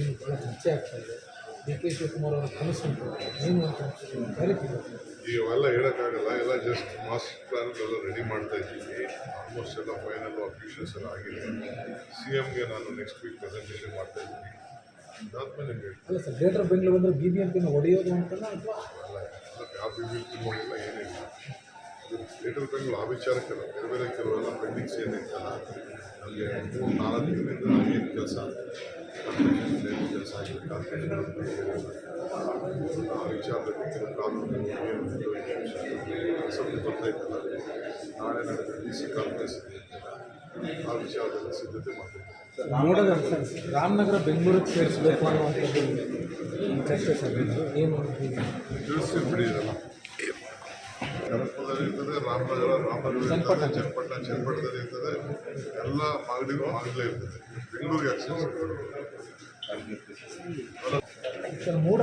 ಏನು ಭಾಳ ಚರ್ಚೆ ಆಗ್ತಾ ಇದೆ. ಡಿ ಕೆ ಶಿವಕುಮಾರ್ ಅವರ ಕನಸು ಉಂಟು. ಏನು ಅಂತ ಇವೆಲ್ಲ ಹೇಳೋಕ್ಕಾಗಲ್ಲ. ಎಲ್ಲ ಜಸ್ಟ್ ಮಾಸ್ಟರ್ ಪ್ಲಾನ್ ಎಲ್ಲ ರೆಡಿ ಮಾಡ್ತಾ ಇದ್ದೀವಿ. ಆಲ್ಮೋಸ್ಟ್ ಎಲ್ಲ ಫೈನಲ್ ಅಫಿಷಿಯಲ್ಸ್ ಎಲ್ಲ ಆಗಿದೆ. ಸಿ ಎಮ್ಗೆ ನಾನು ನೆಕ್ಸ್ಟ್ ವೀಕ್ ಪ್ರೆಸೆಂಟೇಷನ್ ಮಾಡ್ತಾ ಇದ್ದೀನಿ. ಅದಾದ್ಮೇಲೆ ಅಲ್ಲ ಸರ್ ಗ್ರೇಟರ್ ಬೆಂಗಳೂರು ಅಂದರೆ ಬಿ ಬಿ ಎಂ ಹೊಡೆಯೋದು ಅಂತಲ್ಲ ಅಥವಾ? ಎಲ್ಲ ಯಾವ ಬಿ ಬಿ ನೋಡಿಲ್ಲ ಏನಿಲ್ಲ. ಇದು ಲಿಟಲ್ ಬೆಂಗಳೂರು ಆ ವಿಚಾರಕ್ಕೆಲ್ಲ ಬೇರೆ ಬೇರೆ ಕೆಲವೆಲ್ಲ ಪೆಂಡಿಂಗ್ಸ್ ಏನಿರ್ತಲ್ಲ ನಮಗೆ ಮೂರು ನಾಲ್ಕು ದಿನದಿಂದ ಏನು ಕೆಲಸ ಕೆಲಸ ಆಗಿದೆ ಸ್ವಲ್ಪ ನಾಳೆ ನಡೆದ ಡಿ ಆ ವಿಚಾರದಲ್ಲಿ ಸಿದ್ಧತೆ ಮಾಡ್ತಿದ್ದೇವೆ ನೋಡೋದ ರಾಮನಗರ, ಬೆಂಗಳೂರಿಗೆ ಸೇರಿಸಬೇಕು ಅನ್ನುವಂಥದ್ದು ಚರ್ಚೆ ಸರ್. ಏನು ತಿಳಿಸ್ತೀವಿ ಬಿಡಿರಲ್ಲ ಕನಕಪುರದಲ್ಲಿ ಇರ್ತದೆ ರಾಮನಗರ ರಾಮನಗರ ಚನ್ನಪಟ್ಟಣ ಚನ್ನಪಟ್ಟಣದಲ್ಲಿ ಇರ್ತದೆ ಎಲ್ಲ ಮಾಗಡಿಗೂ ಆಗಲೇ ಇರ್ತದೆ. ಬೆಂಗಳೂರಿಗೆ ಆಕ್ಸೆಸ್ ಮೂರು